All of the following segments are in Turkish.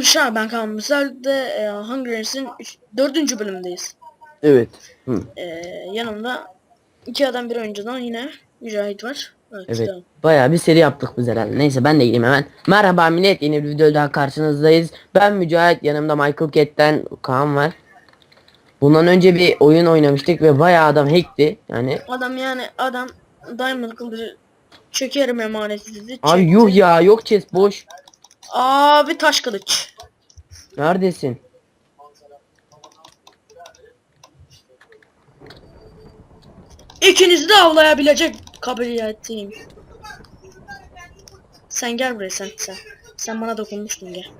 Şu an ben Kaan Müsel'de e, Hunger Games'in 4. bölümündeyiz. Evet. Hı. E, yanımda iki adam bir oyuncudan yine Mücahit var. Evet. Evet. Tamam. Bayağı bir seri yaptık biz herhalde. Neyse ben de gireyim hemen. Merhaba millet yeni bir videoda daha karşınızdayız. Ben Mücahit yanımda Michael Cat'ten Kaan var. Bundan önce bir oyun oynamıştık ve bayağı adam hackti. Yani Adam yani adam Diamond kılıcı çökerim emaneti dedi. abi yuh ya yok chest boş. Abi taş kılıç. Neredesin? İkinizi de avlayabilecek kabiliyetteyim. Sen gel buraya sen sen. Sen bana dokunmuştun gel.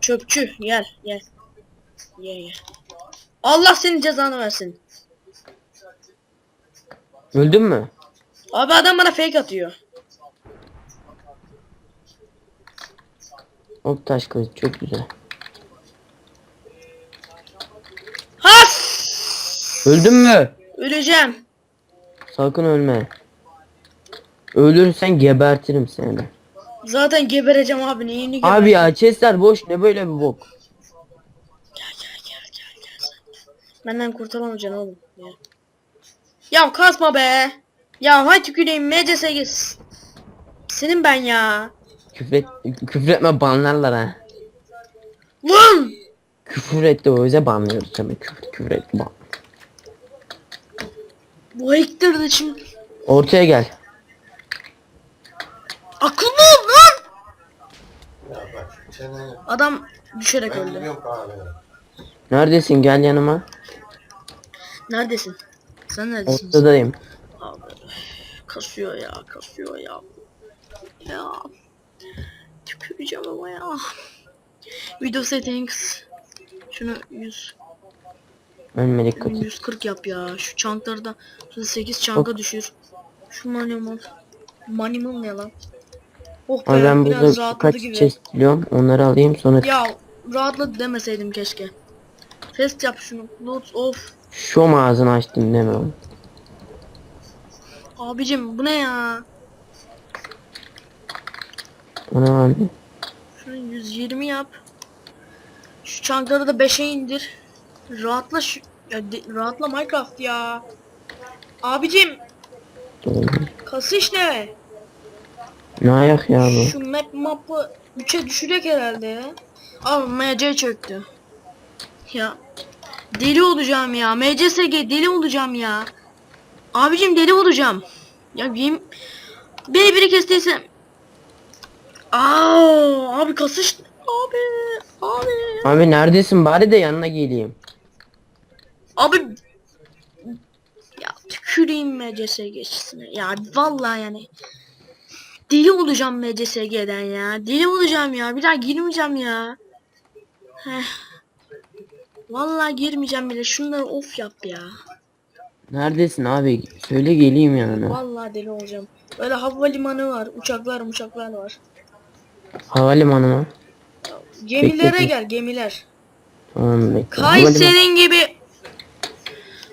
Çöpçü gel gel. Gel gel. Allah senin cezanı versin. Öldün mü? Abi adam bana fake atıyor. Ok taş kılıç çok güzel. Has! Öldün mü? Öleceğim. Sakın ölme. Ölürsen gebertirim seni. Zaten gebereceğim abi neyini geber. Abi ya chestler boş ne böyle bir bok. Gel gel gel gel gel sen. Benden kurtulamayacaksın oğlum. Ya. ya kasma be. Ya hay tüküreyim MCS git. Senin ben ya. Küfret, küfür etme banlarlar ha. Vın! Küfür etti o yüzden banlıyoruz tabii küfür, küfür etti ban. Bu Hector da şimdi. Ortaya gel. Akıllı ol lan. Ya bak çeneni Adam düşerek ben öldü. Neredesin gel yanıma. Neredesin? Sen neredesin? Ortadayım. Abi. Kasıyor ya kasıyor ya. Ya. Tüküreceğim ama ya. Video settings. Şunu 100 Ölmedik kötü. 140 yap ya. Şu çanklarda şurada 8 çanka düşür. Şu manimal. Manimal ne lan? Oh be Ama ben biraz burada rahatladı kaç gibi. chest biliyorum. Onları alayım sonra Ya rahatladı demeseydim keşke. Test yap şunu. Loot of. şu ağzını açtım deme oğlum. Abicim bu ne ya? Ona abi. Şunu 120 yap. Şu çankları da 5'e indir. Rahatla şu ya de- rahatla Minecraft ya. Abicim kasış ne? Ne ayak ya bu? Şu map map'ı 3'e düşürek herhalde ya. Abi MC çöktü. Ya deli olacağım ya. MCSG deli olacağım ya. Abicim deli olacağım. Ya yem... Beni biri kestiyse Aa, abi kasış. Abi abi. Abi neredesin? Bari de yanına geleyim. abi. Ya tüküreyim MCS geçsine ya vallahi yani. Deli olacağım MCSG'den ya. Deli olacağım ya. Bir daha girmeyeceğim ya. Heh. Vallahi girmeyeceğim bile. Şunları of yap ya. Neredesin abi? Söyle geleyim yanına. vallahi deli olacağım. Böyle havalimanı var. Uçaklar uçaklar var Havalimanı mı? gemilere Bekle. gel gemiler Tamam bekle. Kayseri'nin gibi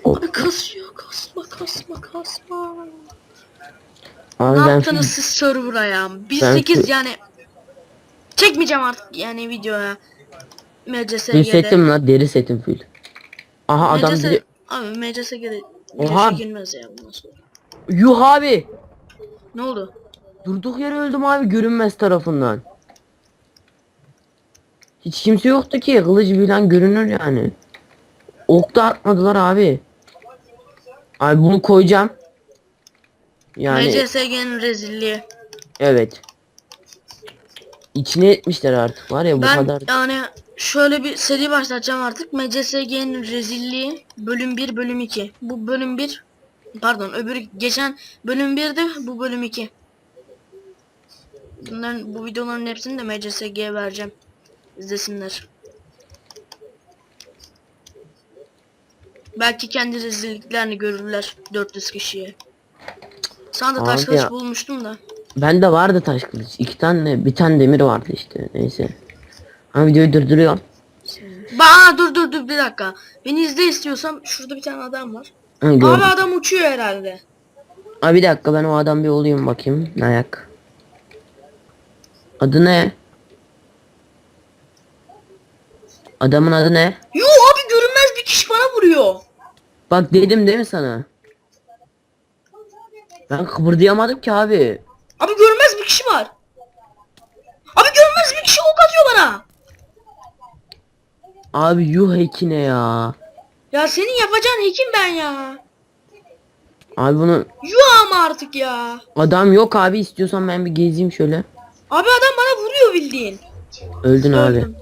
Oh. Abi kasıyor kasma kasma kasma Abi Ne ben yaptınız siz server'a ya? Biz Ben 8 şu- yani çekmeyeceğim artık yani videoya. MCSG'de. setim la deri setim full. Aha adam MCS biri... Abi MCSG'de Oha. çekilmez ya bundan sonra. Yuh abi. Ne oldu? Durduk yere öldüm abi görünmez tarafından. Hiç kimse yoktu ki kılıç bilen görünür yani. Ok da atmadılar abi. Abi bunu koyacağım. Yani MCSG'nin rezilliği. evet. İçine etmişler artık var ya bu Ben kadar. yani şöyle bir seri başlatacağım artık. MCSG'nin rezilliği bölüm 1 bölüm 2. Bu bölüm 1 pardon öbürü geçen bölüm 1'di bu bölüm 2. Bunların bu videoların hepsini de MCSG'ye vereceğim. İzlesinler. Belki kendi rezilliklerini görürler 400 kişiye. Sana da taş Abi kılıç ya. bulmuştum da. Bende vardı taş kılıç. iki tane bir tane demir vardı işte. Neyse. Ha videoyu durduruyorum. Ba dur dur dur bir dakika. Beni izle istiyorsan şurada bir tane adam var. Gördüm. Abi adam uçuyor herhalde. Abi bir dakika ben o adam bir olayım bakayım. Ayak. Adı ne? Adamın adı ne? Yo abi görünmez bir kişi bana vuruyor. Bak dedim değil mi sana? Ben kıpırdayamadım ki abi. Abi görünmez bir kişi var. Abi görünmez bir kişi ok atıyor bana. Abi yuh ekine ya. Ya senin yapacağın hekim ben ya. Abi bunu Yuh ama artık ya. adam yok abi istiyorsan ben bir gezeyim şöyle. Abi adam bana vuruyor bildiğin. Öldün abi. Öldüm.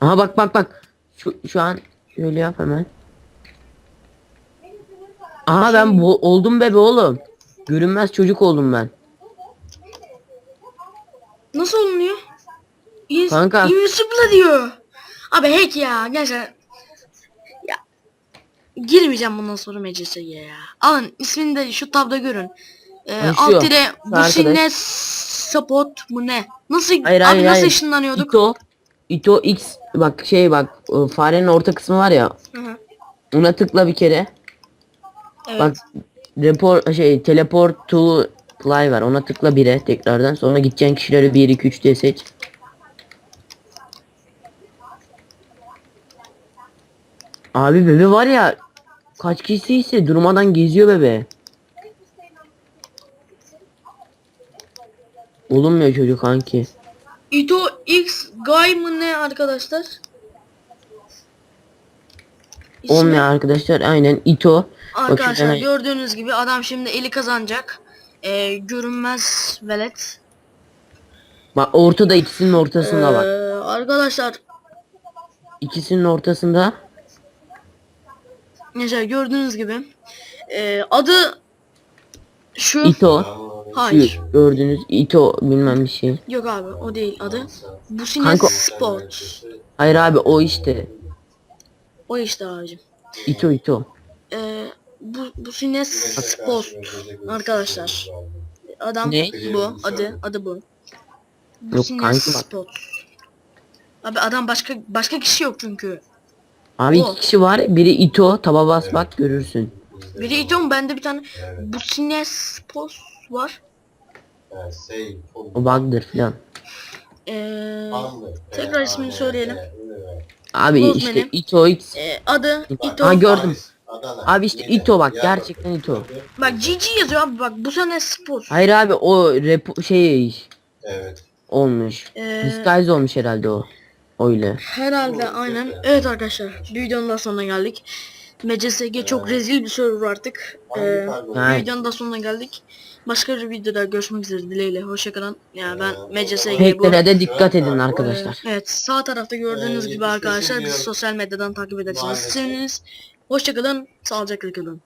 Aha bak bak bak. Şu şu an şöyle yap hemen. Aha ben bu oldum bebe oğlum. Görünmez çocuk oldum ben. Nasıl olunuyor? İn Kanka. Invisible diyor. Abi hack ya gerçekten. Ya. Girmeyeceğim bundan sonra meclise ya. Alın ismini de şu tabda görün. Şu. alt tire Şu Busine arkadaş. Support mu ne? Nasıl Hayır abi hayır nasıl hayır. ışınlanıyorduk? Ito. Ito X bak şey bak farenin orta kısmı var ya. Hı hı. Ona tıkla bir kere. Evet. Bak report şey teleport to play var. Ona tıkla bire tekrardan. Sonra gideceğin kişileri 1 2 3 diye seç. Abi bebe var ya kaç kişi ise durmadan geziyor bebe. Olunmuyor çocuk kanki. Ito X Guy mı ne arkadaşlar? İsmi- Olmuyor arkadaşlar aynen Ito. Arkadaşlar Bakın, gördüğünüz gibi adam şimdi eli kazanacak. Ee, görünmez velet. Bak ortada ikisinin ortasında bak. Ee, arkadaşlar İkisinin ortasında. Mesela gördüğünüz gibi ee, adı şu Ito. Hayır Şu gördüğünüz Ito bilmem bir şey. yok abi o değil adı Busine Kanka- Sport Hayır abi o işte. o işte abicim Ito Ito. ee, bu Busine Sport arkadaşlar adam Ne? bu adı adı bu Yok Busine kanki bak. Sport abi adam başka başka kişi yok çünkü Abi O. iki kişi var. Biri Ito. Taba bas bak görürsün. biri İton bende bir tane Busine Sport var O bug'dır filan. ee, tekrar ismini söyleyelim. Abi Bozmen'im. işte Ito X. Ee, adı İto. Ha gördüm. Abi işte Ito bak gerçekten Ito. Bak GG yazıyor abi bak bu sene spor. Hayır abi o rap şey Evet. olmuş. Ee, Disguise olmuş herhalde o. Öyle. Herhalde aynen. Evet arkadaşlar videonun da sonuna geldik. MCSG çok rezil bir server artık. Ee, videonun da sonuna geldik. Başka bir videoda görüşmek üzere dileğiyle. Hoşçakalın. Yani ben MCSG bu. Hacklere de dikkat edin arkadaşlar. Evet sağ tarafta gördüğünüz Ee, gibi arkadaşlar bizi sosyal medyadan takip edersiniz. Hoşçakalın. Sağlıcakla kalın.